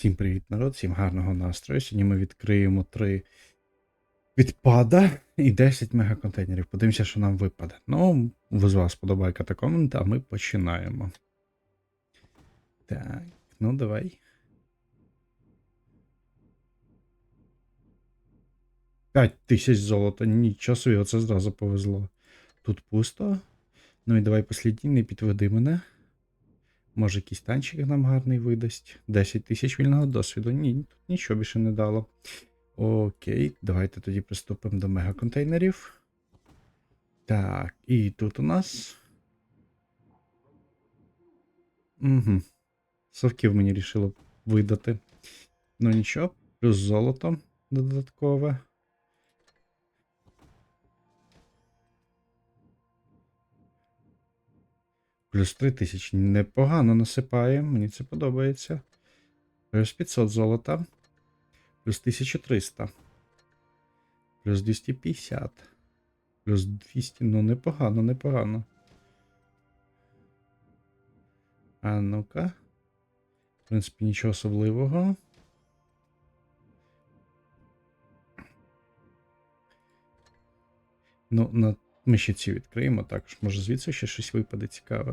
Всім привіт, народ, всім гарного настрою. Сьогодні ми відкриємо 3 відпада і 10 мегаконтейнерів. Подивимося, що нам випаде. Ну, з вас подобайка та а ми починаємо. Так, ну давай. 5 тисяч золота. Нічого собі, оце зразу повезло. Тут пусто. Ну і давай послідній, не підведи мене. Може, якийсь танчик нам гарний видасть. 10 тисяч вільного досвіду. Ні, тут нічого більше не дало. Окей, давайте тоді приступимо до мегаконтейнерів. Так, і тут у нас. Угу. Совків мені рішило видати. Ну нічого, плюс золото додаткове. Плюс 3000. Непогано насипає, мені це подобається. Плюс 500 золота. Плюс 1300. Плюс 250. Плюс 200. Ну, непогано, непогано. А ну-ка. В принципі, нічого особливого. Ну, на... ми ще ці відкриємо також. Може звідси ще щось випаде цікаве.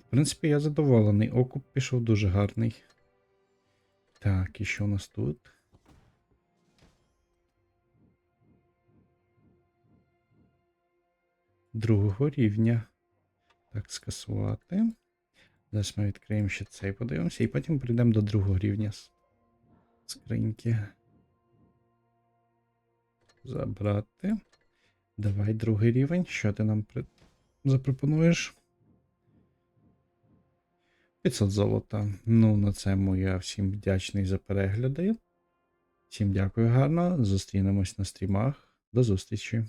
В принципі, я задоволений. Окуп пішов дуже гарний. Так, і що у нас тут? Другого рівня. Так, скасувати. Зараз ми відкриємо ще цей, подивимося, і потім прийдемо до другого рівня скриньки. Забрати. Давай другий рівень. Що ти нам при... запропонуєш? 500 золота. Ну, на цьому я всім вдячний за перегляди. Всім дякую гарно. Зустрінемось на стрімах. До зустрічі.